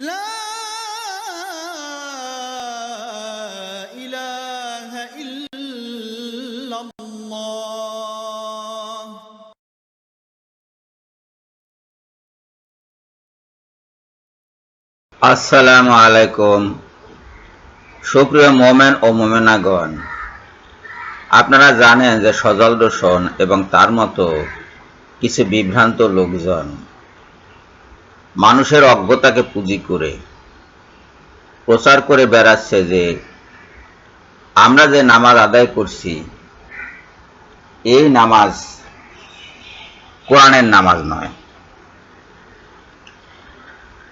لا إله إلا الله আসসালামু আলাইকুম সুপ্রিয় মোমেন ও মোমেনাগণ আপনারা জানেন যে সজল দূষণ এবং তার মতো কিছু বিভ্রান্ত লোকজন মানুষের অজ্ঞতাকে পুঁজি করে প্রচার করে বেড়াচ্ছে যে আমরা যে নামাজ আদায় করছি, এই নামাজ কোরআনের নামাজ নয়।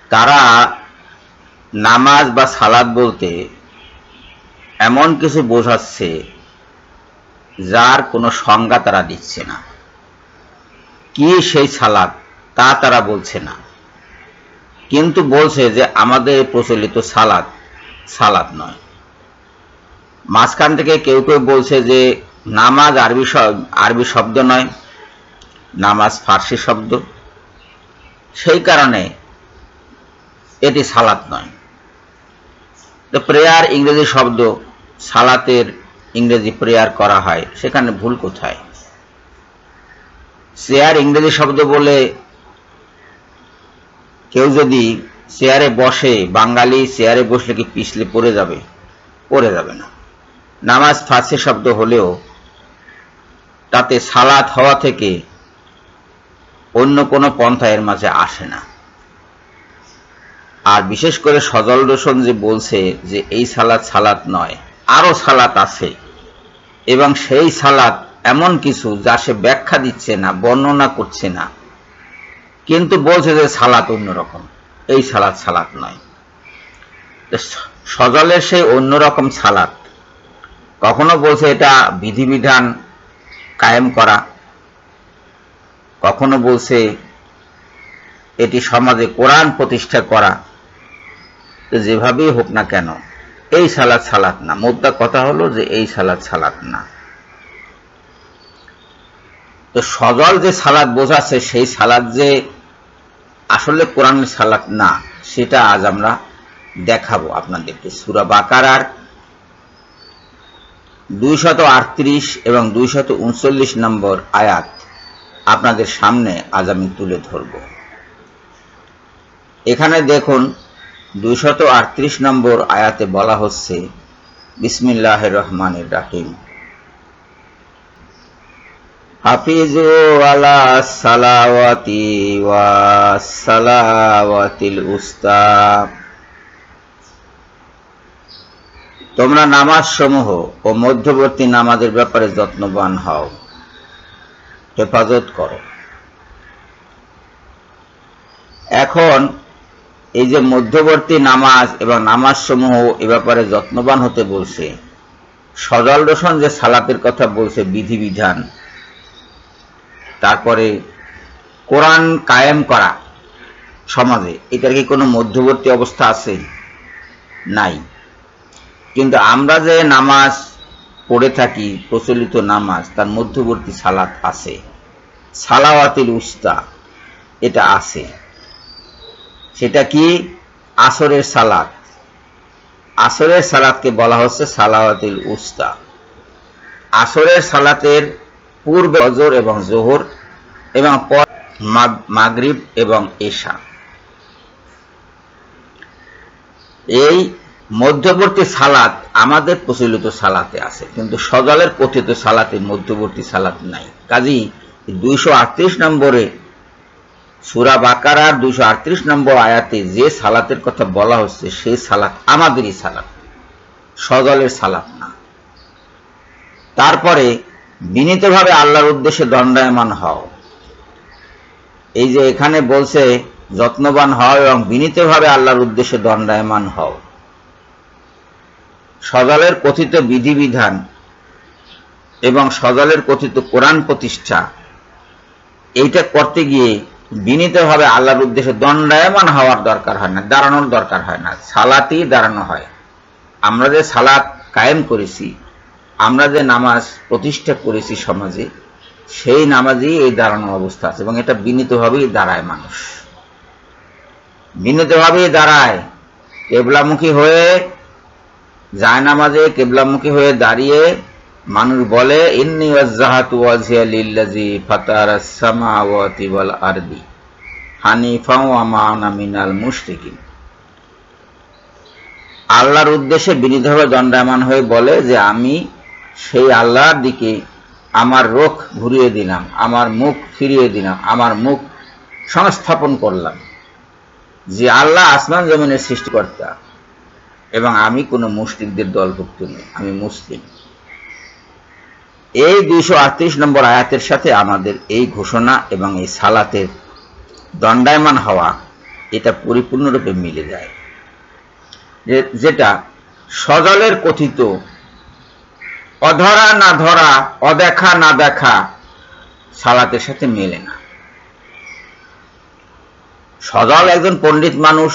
তারা নামাজ বা সালাদ বলতে এমন কিছু বোঝাচ্ছে যার কোনো সংজ্ঞা তারা দিচ্ছে না। কি সেই সালাদ তা তারা বলছে না। কিন্তু বলছে যে আমাদের প্রচলিত সালাদ সালাদ নয়। মাঝখান থেকে কেউ কেউ বলছে যে নামাজ আরবি আরবি শব্দ নয়, নামাজ ফার্সি শব্দ। সেই কারণে এটি সালাত নয়। তো প্রেয়ার ইংরেজি শব্দ, সালাতের ইংরেজি প্রেয়ার করা হয়, সেখানে ভুল কোথায়? চেয়ার ইংরেজি শব্দ বলে কেউ যদি চেয়ারে বসে, বাঙালি চেয়ারে বসলে কি পিছলে পড়ে যাবে? পড়ে যাবে না। নামাজ ফার্সি শব্দ হলেও তাতে সালাত হওয়া থেকে অন্য কোনো পন্থা এর মাঝে আসে না। আর বিশেষ করে সজল রোশন যে বলছে যে এই সালাত সালাত নয় আরও সালাত আছে। এবং সেই সালাত এমন কিছু যা সে ব্যাখ্যা দিচ্ছে না, বর্ণনা করছে না। কিন্তু বলছে যে সালাত অন্যরকম। এই সালাত সালাত নয় সজলের সেই অন্যরকম সালাত। কখনো বলছে এটা বিধিবিধান কায়েম করা। কখনো বলছে এটি সমাজে কোরআন প্রতিষ্ঠা করা। যেভাবেই হোক না কেন, এই সালাদ সালাত না। মোদ্দা কথা হলো যে এই সালাদ সালাত না। তো সজল যে সালাদ বোঝাচ্ছে, সেই সালাদ যে আসলে কোরআন সালাত না, সেটা আজ আমরা দেখাবো আপনাদেরকে। সুরা বাকারার দুইশত আটত্রিশ এবং দুইশত উনচল্লিশ নম্বর আয়াত আপনাদের সামনে আজ আমি তুলে ধরব। এখানে দেখুন, দুইশত আটত্রিশ নম্বর আয়াতে বলা হচ্ছে বিসমিল্লাহ রহমানের রাহিম। হাফিজু আলা সালাওয়াতি ওয়া সালাওয়াতিল উস্তা। তোমরা নামাজ সমূহ ও মধ্যবর্তী নামাজের ব্যাপারে যত্নবান হও। হেফাজত করো। এখন এই যে মধ্যবর্তী নামাজ এবং নামাজ সমূহ এ ব্যাপারে যত্নবান হতে বলছে, সজল রোশন যে সালাতের কথা বলছে বিধিবিধান তারপরে কোরআন কায়েম করা সমাজে, এটার কি কোনো মধ্যবর্তী অবস্থা আছে? নাই। কিন্তু আমরা যে নামাজ পড়ে থাকি, প্রচলিত নামাজ, তার মধ্যবর্তী সালাত আছে। সালাওয়াতিল উস্তা, এটা আছে। সেটা কি? আসরের সালাত। আসরের সালাতকে বলা হচ্ছে সালাওয়াতিল উস্তা। আসরের সালাতের পূর্বে অজর এবং জোহর এবং পর মাগ- মাগরিব এবং এশা এই মধ্যবর্তী সালাত আমাদের প্রচলিত সালাতে আছে, কিন্তু সজলের কথিত সালাতে মধ্যবর্তী সালাত নাই। কাজী দুইশো আটত্রিশ নম্বরে সুরা বাকারার দুইশো আটত্রিশ নম্বর আয়াতে যে সালাতের কথা বলা হচ্ছে, সেই সালাত আমাদেরই সালাত, সজলের সালাত না। তারপরে বিনীতভাবে আল্লাহর উদ্দেশ্যে দণ্ডায়মান হও। এই যে এখানে বলছে, যত্নবান হও এবং বিনীতভাবে আল্লাহর উদ্দেশ্যে দণ্ডায়মান হও। সজলের কথিত বিধিবিধান এবং সজলের কথিত কোরআন প্রতিষ্ঠা, এইটা করতে গিয়ে বিনীতভাবে আল্লাহর উদ্দেশ্যে দণ্ডায়মান হওয়ার দরকার হয় না, দাঁড়ানোর দরকার হয় না। সালাতেই দাঁড়ানো হয়। আমরা যে সালাত কায়েম করেছি আমরা যে নামাজ প্রতিষ্ঠা করেছি সমাজে, সেই নামাজই এই দাঁড়ানো অবস্থা আছে এবং এটা বিনীতভাবেই দাঁড়ায় মানুষ। বিনীতভাবেই দাঁড়ায়। কেবলামুখী হয়ে যায় নামাজে কেবলামুখী হয়ে দাঁড়িয়ে মানুষ বলে, ইন্নি ওয়াজ্জাহাতু ওয়াজহিয়া লিল্লাযী ফাতারাস সামাওয়াতি ওয়াল আরদি হানিফা ওয়া মিনাল আল্লাহর উদ্দেশ্যে বিনীতভাবে দণ্ডায়মান হয়ে বলে যে, আমি সেই আল্লাহর দিকে আমার রোখ ঘুরিয়ে দিলাম, আমার মুখ ফিরিয়ে দিলাম, আমার মুখ সংস্থাপন করলাম যে আল্লাহ আসমান জমিনের সৃষ্টিকর্তা এবং আমি কোনো মুসলিমদের দলভুক্ত নই, আমি মুসলিম। এই দুইশো আটত্রিশ নম্বর আয়াতের সাথে আমাদের এই ঘোষণা এবং এই সালাতের দণ্ডায়মান হওয়া এটা পরিপূর্ণরূপে মিলে যায়। যেটা সজলের কথিত অধরা না ধরা, অদেখা না দেখা, সালাতের সাথে মেলে না। সজল একজন পণ্ডিত মানুষ।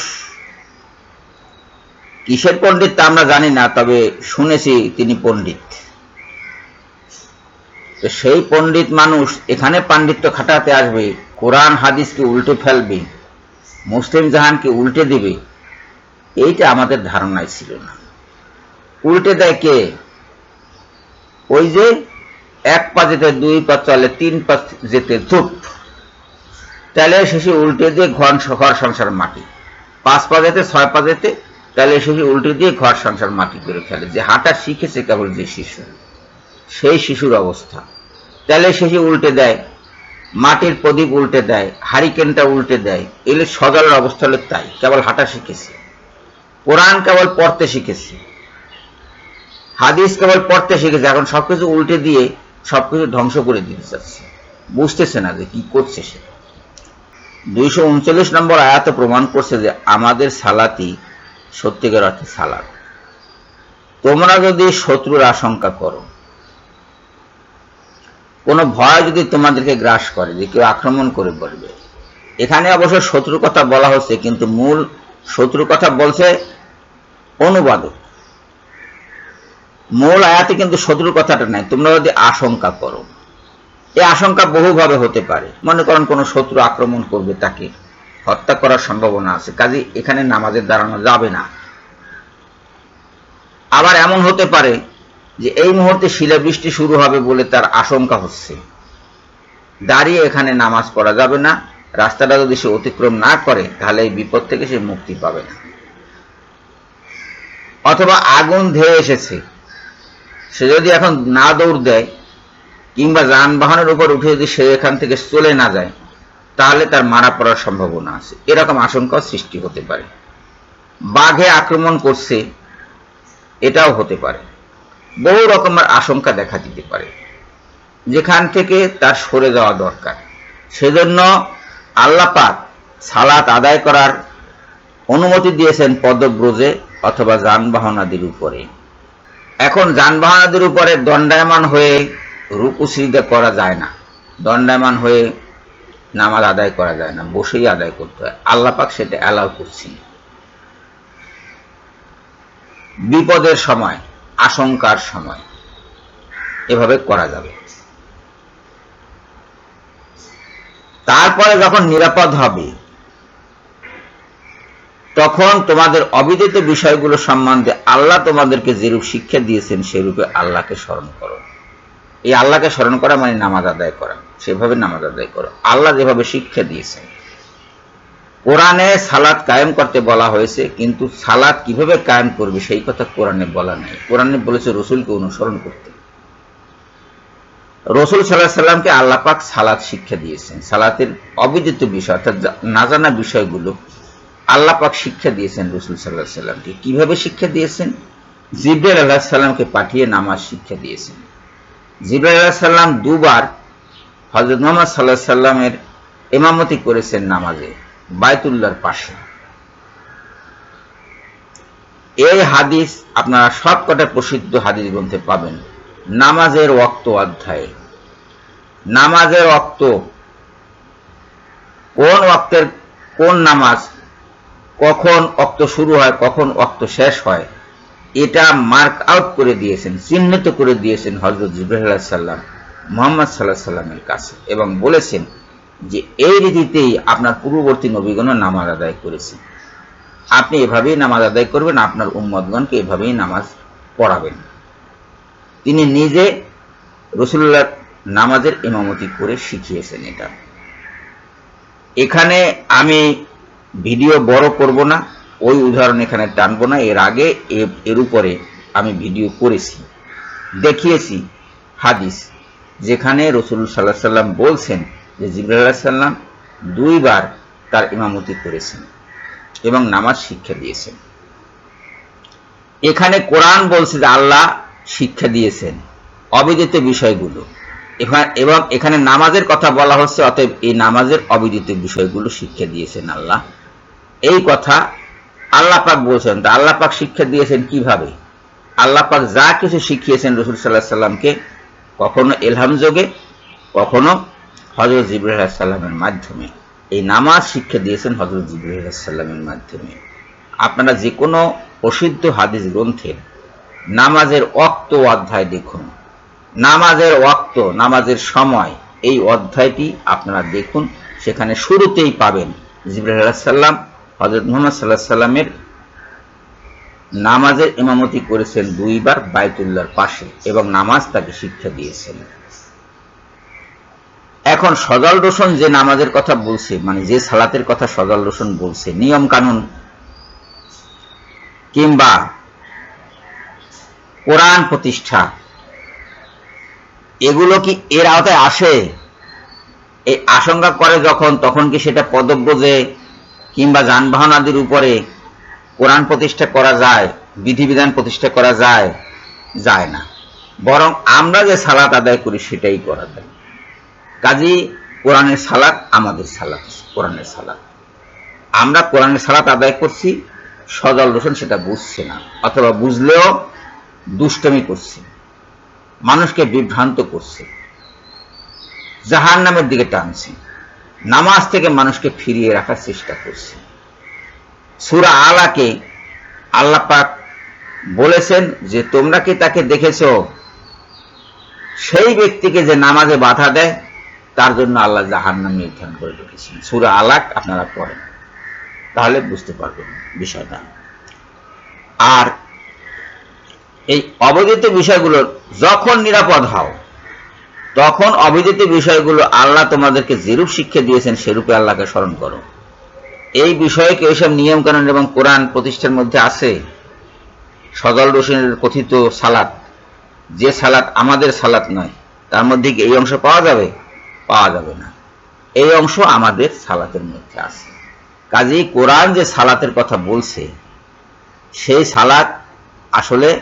কিসের পণ্ডিত তা আমরা জানি না, তবে শুনেছি তিনি পণ্ডিত। তো সেই পণ্ডিত মানুষ এখানে পাণ্ডিত্য খাটাতে আসবে, কোরআন হাদিসকে উল্টে ফেলবে, মুসলিম জাহানকে উল্টে দিবে, এইটা আমাদের ধারণায় ছিল না। উল্টে দেয় কে? ওই যে এক পা যেতে, দুই পা চলে, তিন পা যেতে ধূপ। তাহলে শেষে উল্টে দিয়ে ঘর ঘর সংসার মাটি। পাঁচ পা যেতে, ছয় পা যেতে, তাহলে শেষে উল্টে দিয়ে ঘর সংসার মাটি করে ফেলে। যে হাঁটা শিখেছে কেবল যে শিশু, সেই শিশুর অবস্থা। তাহলে শেষে উল্টে দেয়, মাটির প্রদীপ উল্টে দেয়, হারিকেনটা উল্টে দেয়। এলে সজলের অবস্থা হলে তাই, কেবল হাঁটা শিখেছে। কোরআন কেবল পড়তে শিখেছে। হাদিস কেবল পড়তে শিখেছে, এখন সবকিছু উল্টে দিয়ে সবকিছু ধ্বংস করে দিতে চাচ্ছে বুঝতেছে না যে কি করছে সে। দুইশো উনচল্লিশ নম্বর আয়াতে প্রমাণ করছে যে আমাদের সালাতি সত্যিকার অর্থে সালাত। তোমরা যদি শত্রুর আশঙ্কা করো, কোনো ভয় যদি তোমাদেরকে গ্রাস করে যে কেউ আক্রমণ করে বলবে, এখানে অবশ্য শত্রুর কথা বলা হচ্ছে, কিন্তু মূল শত্রুর কথা বলছে অনুবাদক। মূল আয়াতে কিন্তু শত্রুর কথাটা নাই। তোমরা যদি আশঙ্কা করো এই আশঙ্কা বহুভাবে হতে পারে। মনে করেন কোনো শত্রু আক্রমণ করবে তাকে, হত্যা করার সম্ভাবনা আছে, কাজে এখানে নামাজের দাঁড়ানো যাবে না। আবার এমন হতে পারে যে এই মুহূর্তে শিলাবৃষ্টি শুরু হবে বলে তার আশঙ্কা হচ্ছে। দাঁড়িয়ে এখানে নামাজ পড়া যাবে না, রাস্তাটা যদি সে অতিক্রম না করে, তাহলে এই বিপদ থেকে সে মুক্তি পাবে না। অথবা আগুন ধেয়ে এসেছে সে যদি এখন না দৌড় দেয়, কিংবা যানবাহনের উপর উঠে যদি সে এখান থেকে চলে না যায়, তাহলে তার মারা পড়ার সম্ভাবনা আছে। এরকম আশঙ্কা সৃষ্টি হতে পারে। বাঘে আক্রমণ করছে, এটাও হতে পারে। বহু রকমের আশঙ্কা দেখা দিতে পারে। যেখান থেকে তার সরে যাওয়া দরকার। সেজন্য আল্লাহ পাক সালাত আদায় করার অনুমতি দিয়েছেন পদব্রজে অথবা যানবাহন আদির উপরে। এখন যানবাহন আদির উপরে দণ্ডায়মান হয়ে রুকু সিজদা করা যায় না। দণ্ডায়মান হয়ে নামাজ আদায় করা যায় না, বসেই আদায় করতে হয়। আল্লাহ পাক সেটা অ্যালাউ করছেন। বিপদের সময়, আশঙ্কার সময় এভাবে করা যাবে। তারপরে যখন নিরাপদ হবে তখন তোমাদের অবিদিত বিষয়গুলো সম্বন্ধে আল্লাহ তোমাদেরকে যেরূপ শিক্ষা দিয়েছেন, সেরূপে আল্লাহকে স্মরণ করো। এই আল্লাহকে স্মরণ করা মানে নামাজ আদায় করা। সেভাবে নামাজ আদায় করো। আল্লাহ যেভাবে শিক্ষা দিয়েছেন। কোরআনে সালাদ কায়েম করতে বলা হয়েছে, কিন্তু সালাদ কীভাবে কায়েম করবে সেই কথা কোরআনে বলা নেই। কোরআনে বলেছে, রসুলকে অনুসরণ করতে। রসুল সাল্লাহ সাল্লামকে আল্লাহ পাক সালাদ শিক্ষা দিয়েছেন। সালাতের অবিদিত বিষয়, অর্থাৎ না জানা বিষয়গুলো আল্লাহ পাক শিক্ষা দিয়েছেন রসুল সাল্লাহ সাল্লামকে। কীভাবে শিক্ষা দিয়েছেন? জিব্রাইল আল্লাহ সাল্লামকে পাঠিয়ে নামাজ শিক্ষা দিয়েছেন। জিব্রাইল আল্লাহ সাল্লাম দুবার হজরত মোহাম্মদ সাল্লাহ সাল্লামের এমামতি করেছেন নামাজে বায়তুল্লাহর পাশে। এই হাদিস আপনারা সবকটা প্রসিদ্ধ হাদিস গ্রন্থে পাবেন। নামাজের ওক্ত অধ্যায়ে। নামাজের ওক্ত কোন ওক্তের কোন নামাজ কখন অক্ত শুরু হয়, কখন অক্ত শেষ হয়, এটা মার্ক আউট করে দিয়েছেন, চিহ্নিত করে দিয়েছেন হজরত জিব্রাহিম সাল্লাম মোহাম্মদ সাল্লাহ সাল্লামের কাছে এবং বলেছেন যে এই রীতিতেই আপনার পূর্ববর্তী নবীগণ নামাজ আদায় করেছে আপনি এভাবেই নামাজ আদায় করবেন, আপনার উম্মদগণকে এভাবেই নামাজ পড়াবেন। তিনি নিজে রসুল্লাহ নামাজের ইমামতি করে শিখিয়েছেন এটা। এখানে আমি ভিডিও বড় করব না, ওই উদাহরণ এখানে টানবো না, এর আগে এর উপরে আমি ভিডিও করেছি, দেখিয়েছি হাদিস, যেখানে রসুল সাল্লাহ সাল্লাম বলছেন যে জিবরাল্লাহ সাল্লাম দুইবার তার ইমামতি করেছেন এবং নামাজ শিক্ষা দিয়েছেন। এখানে কোরআন বলছে যে আল্লাহ শিক্ষা দিয়েছেন, অবিদিত বিষয়গুলো। এবং এখানে নামাজের কথা বলা হচ্ছে, অতএব এই নামাজের অবিদিত বিষয়গুলো শিক্ষা দিয়েছেন আল্লাহ। এই কথা আল্লাহ পাক বলছেন। তা আল্লাহ পাক শিক্ষা দিয়েছেন কীভাবে? আল্লাহ পাক যা কিছু শিখিয়েছেন রসুল সাল্লাহ সাল্লামকে কখনো এলহাম যোগে, কখনো হজরত সাল্লামের মাধ্যমে। এই নামাজ শিক্ষা দিয়েছেন হজরত সাল্লামের মাধ্যমে। আপনারা যে কোনো প্রসিদ্ধ হাদিস গ্রন্থের নামাজের অক্ত অধ্যায় দেখুন। নামাজের ওয়াক্ত, নামাজের সময় এই অধ্যায়টি আপনারা দেখুন, সেখানে শুরুতেই পাবেন জিবরাহ সাল্লাম হজরত মোহাম্মদ সাল্লাহ সাল্লামের নামাজের ইমামতি করেছেন দুইবার বায়তুল্লাহর পাশে এবং নামাজ তাকে শিক্ষা দিয়েছেন। এখন সজল রোশন যে নামাজের কথা বলছে মানে যে সালাতের কথা সজল রোশন বলছে, নিয়ম কানুন, কিংবা কোরআন প্রতিষ্ঠা, এগুলো কি এর আওতায় আসে? এই আশঙ্কা করে যখন, তখন কি সেটা পদব্রজে কিংবা যানবাহন আদির উপরে কোরআন প্রতিষ্ঠা করা যায়, বিধিবিধান প্রতিষ্ঠা করা যায় যায় না। বরং আমরা যে সালাত আদায় করি সেটাই করা যায়। কাজী কোরআনের সালাত আমাদের সালাত, কোরআনের সালাত। আমরা কোরআনের সালাত আদায় করছি, সজল রোশন সেটা বুঝছে না, অথবা বুঝলেও দুষ্টমি করছে, মানুষকে বিভ্রান্ত করছে জাহান নামের দিকে টানছে। নামাজ থেকে মানুষকে ফিরিয়ে রাখার চেষ্টা করছে। সুরা আলাকে আল্লাহ পাক বলেছেন যে, তোমরা কি তাকে দেখেছ? সেই ব্যক্তিকে যে নামাজে বাধা দেয়, তার জন্য আল্লাহ জাহান নাম নির্ধারণ করে রেখেছেন। সুরা আলাক আপনারা পড়েন, তাহলে বুঝতে পারবেন বিষয়টা। আর এই অবদিত বিষয়গুলো, যখন নিরাপদ হও তখন অবিদিত বিষয়গুলো আল্লাহ তোমাদেরকে যেরূপ শিক্ষা দিয়েছেন, সেরূপে আল্লাহকে স্মরণ করো। এই বিষয়ে কি এইসব নিয়ম কানুন এবং কোরআন প্রতিষ্ঠার মধ্যে আছে? সদল রসুনের কথিত সালাত। যে সালাত আমাদের সালাত নয়, তার মধ্যে কি এই অংশ পাওয়া যাবে? পাওয়া যাবে না। এই অংশ আমাদের সালাতের মধ্যে আছে। কাজেই কোরআন যে সালাতের কথা বলছে, সেই সালাত আসলে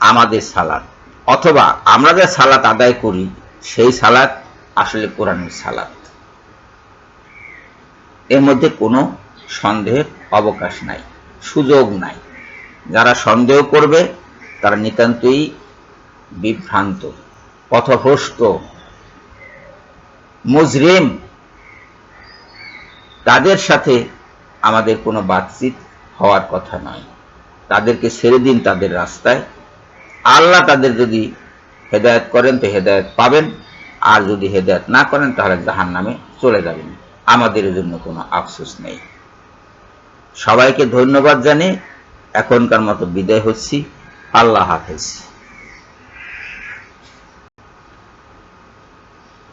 আমাদের সালাত। অথবা আমরা যে সালাত আদায় করি, সেই সালাত আসলে কোরআনের সালাত। এর মধ্যে কোনো সন্দেহের অবকাশ নাই, সুযোগ নাই। যারা সন্দেহ করবে, তারা নিতান্তই বিভ্রান্ত, পথভ্রষ্ট, মুজরিম। তাদের সাথে আমাদের কোনো বাতচিত হওয়ার কথা নয়। তাদেরকে ছেড়ে দিন তাদের রাস্তায়। আল্লাহ তাদের যদি হেদায়ত করেন, তো হেদায়ত পাবেন। আর যদি হেদায়ত না করেন, তাহলে জাহান নামে চলে যাবেন। আমাদের জন্য কোনো আফসোস নেই। সবাইকে ধন্যবাদ জানিয়ে এখনকার মতো বিদায় হচ্ছি। আল্লাহ হাফেজ।